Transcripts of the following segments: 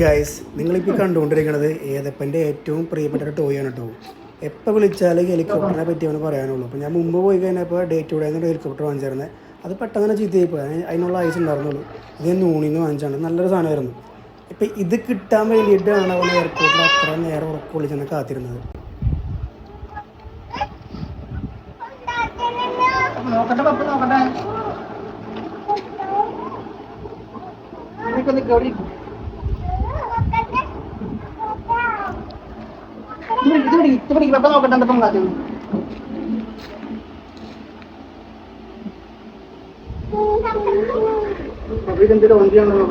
Guys നിങ്ങളിപ്പോൾ കണ്ടുകൊണ്ടിരിക്കുന്നത് ഏതപ്പന്റെ ഏറ്റവും പ്രിയപ്പെട്ട ഒരു ടോയ് ആണ് കേട്ടോ എപ്പോൾ വിളിച്ചാലും ഹെലികോപ്റ്ററിനെ പറ്റി അവന് പറയാനുള്ളൂ. അപ്പോൾ ഞാൻ മുമ്പ് പോയി കഴിഞ്ഞപ്പോൾ ഡേറ്റ് ഇവിടെ ഒരു ഹെലികോപ്റ്റർ വാങ്ങിച്ചിരുന്നത് അത് പെട്ടെന്ന് തന്നെ ചീത്തയായി പോയി. അതിനുള്ള ആയുസ് ഉണ്ടായിരുന്നുള്ളൂ. ഇത് ഞാൻ നൂണിന്ന് വാങ്ങിച്ചാണ്. നല്ലൊരു സാധനമായിരുന്നു. ഇപ്പം ഇത് കിട്ടാൻ വേണ്ടിയിട്ടാണ് അവൻ എയർപോർട്ടിൽ അത്ര നേരം ഉറക്കം വിളിച്ചെന്ന് കാത്തിരുന്നത്. നോക്കട്ടെ പപ്പ നോക്കട്ടെ. നിക്ക് നിക്ക് അവിടെ ഇരിക്ക്. ഇത് പിടിക്ക്, ഇത് പിടിക്ക്, ഇത് പിടിക്ക്, പപ്പ നോക്കട്ടെ എന്താ ഇപ്പം കാര്യം പപ്പ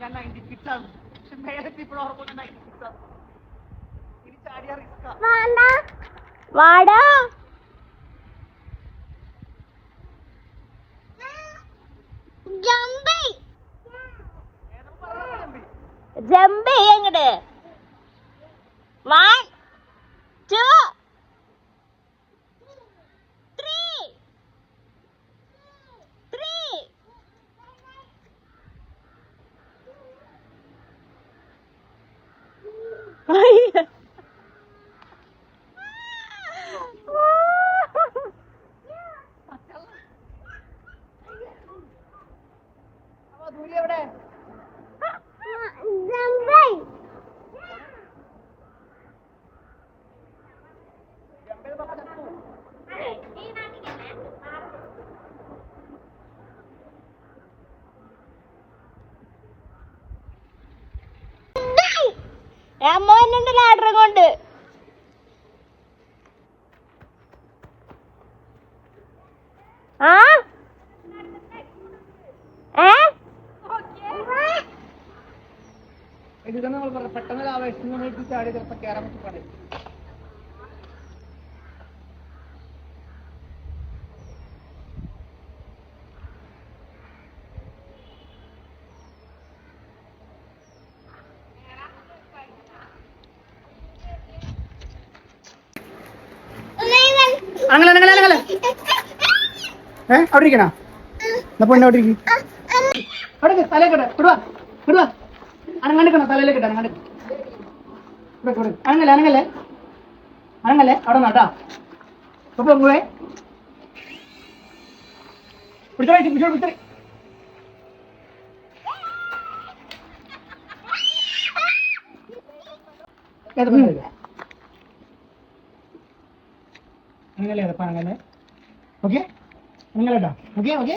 ഞാൻ നയന്റി സിക്സ് ആണ് പക്ഷെ മേലെ ഇപ്പോൾ ഓർമ്മ സിക്സ് ആണ് ഇനി ചാടിയ റിസ്കാ വാടാ. ജമ്പ്. ചെയ്യങ്ങട് വൺ ടു അപ്പൊ അമ്മ എന്നുണ്ട് ലാഡർ കൊണ്ട് ആ? ഏ? പെട്ടെന്ന് ആവേശം ചാടി ചിലപ്പോ കേറാൻ പറ്റി അങ്ങനെ അങ്ങനെ അങ്ങനെ ഏ അവിടെ ഇരിക്കണ? എന്നാ പൊന്നെ അവിടെ ഇരിക്കും. അവിടെ കിട വിടുവാ വിടുവാ അനങ്ങാണ്ടിക്കണം തലയിലേക്ക് ഇട്ട് അനങ്ങാണ്ട്. അനങ്ങല്ലേ അനങ്ങല്ലേ? അനങ്ങല്ലേ? അവിടെ നട്ടാ അപ്പൊ പോവേ പിടിച്ചോ പിടിച്ചോ പിടിച്ചോ ഏത് പെണ്ണ്? അല്ലേ അതപ്പ അനങ്ങല്ലേ ഓക്കെ അനങ്ങല്ലേട്ടാ ഓക്കെ ഓക്കെ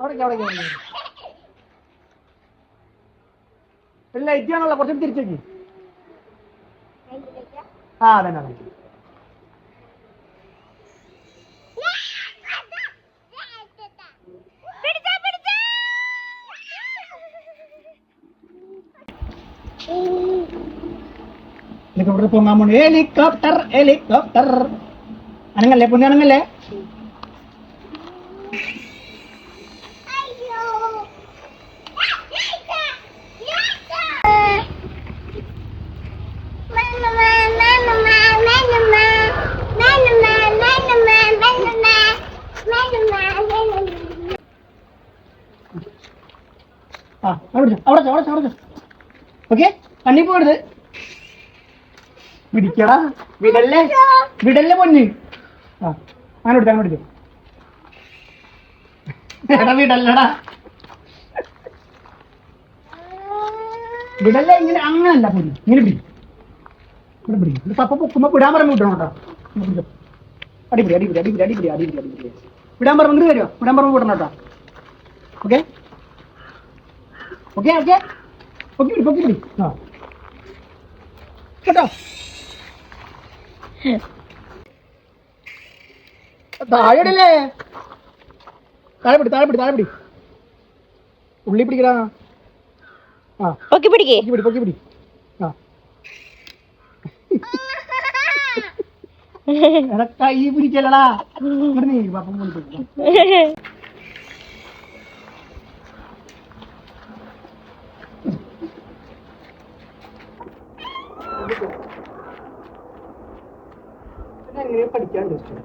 അവിടേക്ക് അവിടേക്ക്. ലൈറ്റ് ആണല്ലോ കുറച്ചും തിരിച്ചേക്ക് ആ അതന്നെ അതന്നെ. ഹെലികോപ്റ്റർ പൊങ്ങാൻ പോണു. ഹെലികോപ്റ്റർ ഹെലികോപ്റ്റർ അനങ്ങല്ലേ? പൊന്നി അനങ്ങല്ലേ? ആ അവിടെ അവിടെ അവിടെ അവിടെ ഓക്കെ കണ്ണി പോരുത്. പിടിക്കടാ വിടല്ലേ? വിടല്ലേ പൊന്നു? ആ അങ്ങനെ എടുത്തു അങ്ങനെ എടുത്തു വിടല്ലടാ. വിടല്ലേ ഇങ്ങനെ അങ്ങനല്ല പൊന്ന്. ഇങ്ങനെ പിടി. ഇവിടെ പിടി. ഇത് പപ്പ പൊക്കുമ്പോ വിടാൻ പറഞ്ഞു വിട്ടണം കേട്ടോ. അടിപിടി അടിപിടി അടിപിടി അടിപിടി അടിപിടി അടിപിടി വിടാൻ പറഞ്ഞു തരുമോ വിടാൻ പറഞ്ഞു വിടണം കേട്ടോ. ഓക്കെ ഓക്കെ ഓക്കെ പൊക്കി പിടി പൊക്കി പിടി ആ. കേട്ടോ? താഴെ ഇടല്ലേ താഴെ പിടി താഴെ പിടി താഴെ പിടി. ഉള്ളി പിടിക്കടാ. ആ. പൊക്കി പിടിക്കേ. പൊക്കി പിടി പൊക്കി പിടി. ആ. എടാ കൈ പിടിക്കലടാ ഇങ്ങോട്ട് നീ പാപ്പം കൊണ്ട് പഠിക്കാൻ പറ്റും